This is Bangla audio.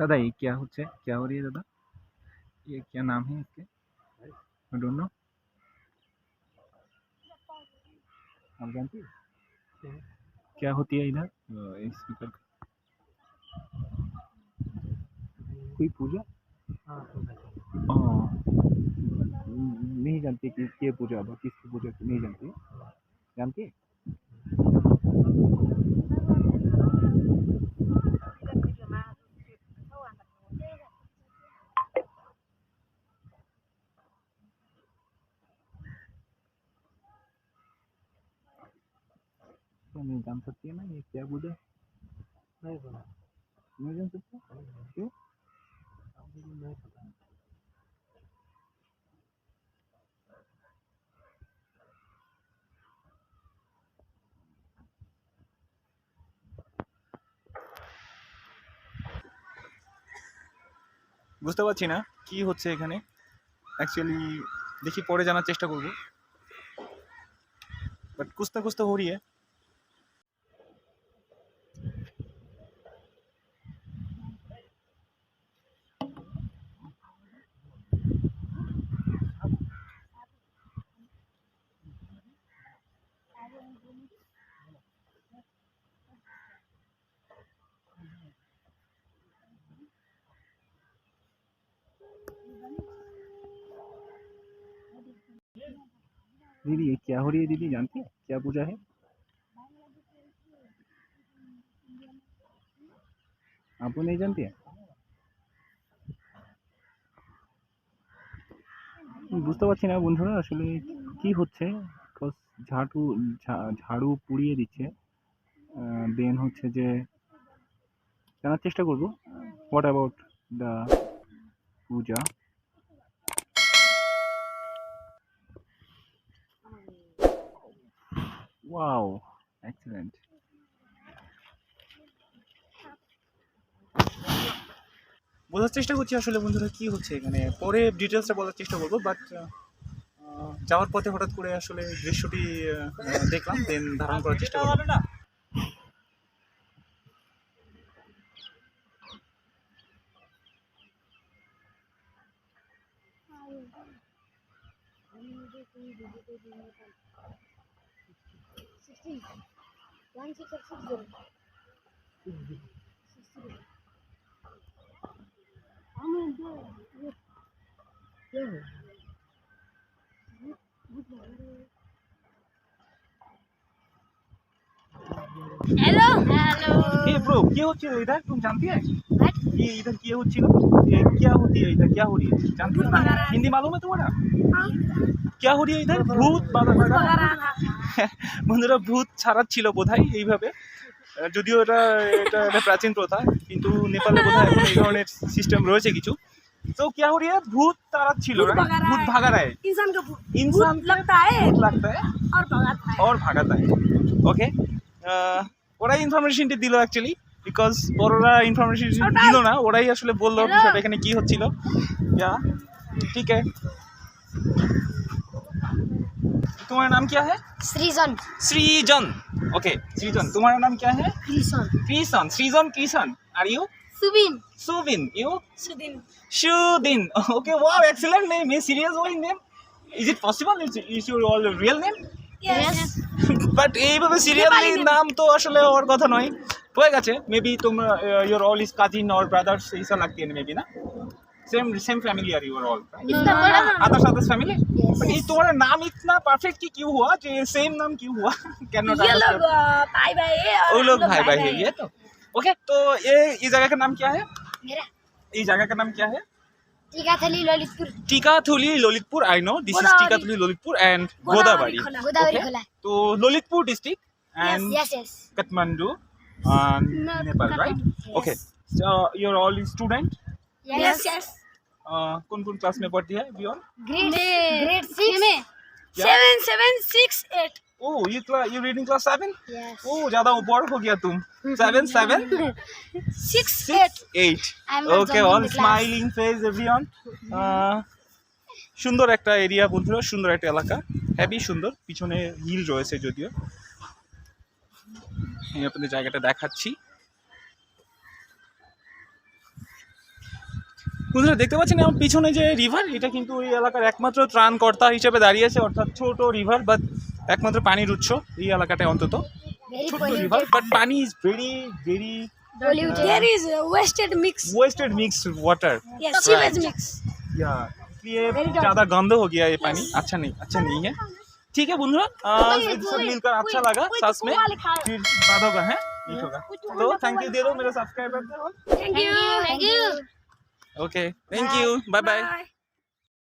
दादा ये क्या होচ্ছে क्या हो रही है दादा? ये क्या नाम है इसके? आई डोंट नो आप जानती हो? क्या होती है इधर? इस स्पीकर कोई पूजा? हाँ नहीं जानती कि ये पूजा अब किसकी पूजा नहीं जानती। जानती है? не там картина, як я буде. Не знаю. Не знаю, що? Що? Там буде не знаю. বুঝতে পারছি না কি হচ্ছে এখানে অ্যাকচুয়ালি দেখি পরে জানার চেষ্টা করব বাট কুস্তা কুস্তা হরিয়ে दीदी ये क्या हो रही है दीदी जानती है क्या पूजा है आपको नहीं जानती है বুঝতে পারছি না বন্ধুরা আসলে কি হচ্ছে বিকজ ঝাড়ু ঝা- ঝাড়ু পুড়িয়ে দিচ্ছে। দেন হচ্ছে যে, জানার চেষ্টা করব। What about the Puja? Wow excellent বোঝার চেষ্টা করছি আসলে বন্ধুরা, কি হচ্ছে এখানে? পরে ডিটেলসটা বলার চেষ্টা করব বাট যাওয়ার পথে হঠাৎ করে আসলে দৃশ্যটি দেখলাম দেন ধারণ করার চেষ্টা do yeah. हेलो हेलो ये ब्रो क्या होती है इधर तुम जानती है What? ये इधर क्या होती है ये क्या होती है इधर क्या हो रही है जानती हो ना हिंदी मालूम है तुम्हारा क्या हो रही है इधर ভূত বাবা বন্ধুরা ভূত ছাড়াচ্ছিল বোধহয় এইভাবে আহ, যদিও এটা এটা একটা প্রাচীন প্রথা কিন্তু নেপালে বোধহয় এখন এই ধরনের সিস্টেম রয়েছে কিছু তো क्या हो रही है ভূত তাড়াচ্ছিল भूत right? भगा रहा ভূত है। ভাগা रहा है इंसान का भूत इंसान भूत लगता है ভূত लगता है और भगाता है और ভাগাতা है ওকে ওরাই ইনফরমেশনটি দিল অ্যাকচুয়ালি বিকজ বড়রা ইনফরমেশন ওটাই। দিল না ওরাই আসলে বললো Hello? বিষয়টা এখানে কি হচ্ছিল ইয়া ঠিক है तुम्हारा नाम क्या है सृजन सृजन ओके सृजन तुम्हारा नाम क्या है कृष्ण कृष्ण सृजन Krishna are you Subin Subin you Sudin Shudin okay wow excellent name is serious way name is it possible is, is your all real name yes but এইভাবে সিরিয়ালি নেপালি name। নাম তো আসলে হওয়ার কথা নয় হয়ে গেছে মেবি তোমরা your all is cousin or brothers ऐसा लगती है मेबी ना same same family are your all इतना बड़ा others others family Yes. But ये तुम्हारा नाम इतना परफेक्ट की क्यों हुआ जो सेम नाम क्यों हुआ कैन नॉट ये लोग अ, भाई भाई है और वो हम लोग भाई भाई है हैं। ये तो ओके तो ये इस जगह का नाम क्या है? मेरा। इस जगह का नाम क्या है? Tikathali Lalitpur. Tikathuli Lalitpur I know this is. Tikathuli Lalitpur and Godavari तो Lalitpur district and yes yes Kathmandu and No, Nepal, right? Kathmandu, Okay. So you're all student. Yes yes Uh, कौन कौन क्लास में पढ़ती है अभी और ग्रेड ग्रेड 6 में? Seven, seven, six, eight. Oh, you cla- you reading class seven? Yes. Oh, ज्यादा ऊपर हो गया तुम. Seven, seven, Six, six, eight. I'm not Okay, joining all the class. smiling face everyone. Uh, সুন্দর একটা এরিয়া বন্ধুরা সুন্দর একটা এলাকা হ্যাভি সুন্দর পিছনে হিল রয়েছে যদিও আমি আপনাদের জায়গাটা দেখাচ্ছি বন্ধুরা দেখতে পাচ্ছেন আমার পিছনে যে রিভার এটা কিন্তু ওই এলাকার একমাত্র ত্রাণকর্তা হিসেবে দাঁড়িয়েছে অর্থাৎ ছোট রিভার বা একমাত্র পানির উৎস এই এলাকাটায় অন্তত Very ছোট্ট polluted. River but pani is very very Polluted. There is a wasted mix. Wasted mix water Yes, sewage mix. या ये Very dirty. ज्यादा गंदा हो गया ये पानी अच्छा नहीं अच्छा नहीं है ठीक है बंधुरा इससे मिलकर अच्छा लगा साथ में फिर बात होगा है मीट होगा तो थैंक यू दे दो मेरे subscriber Thank you. Thank you. Okay. Thank Bye. you. Bye-bye. Bye.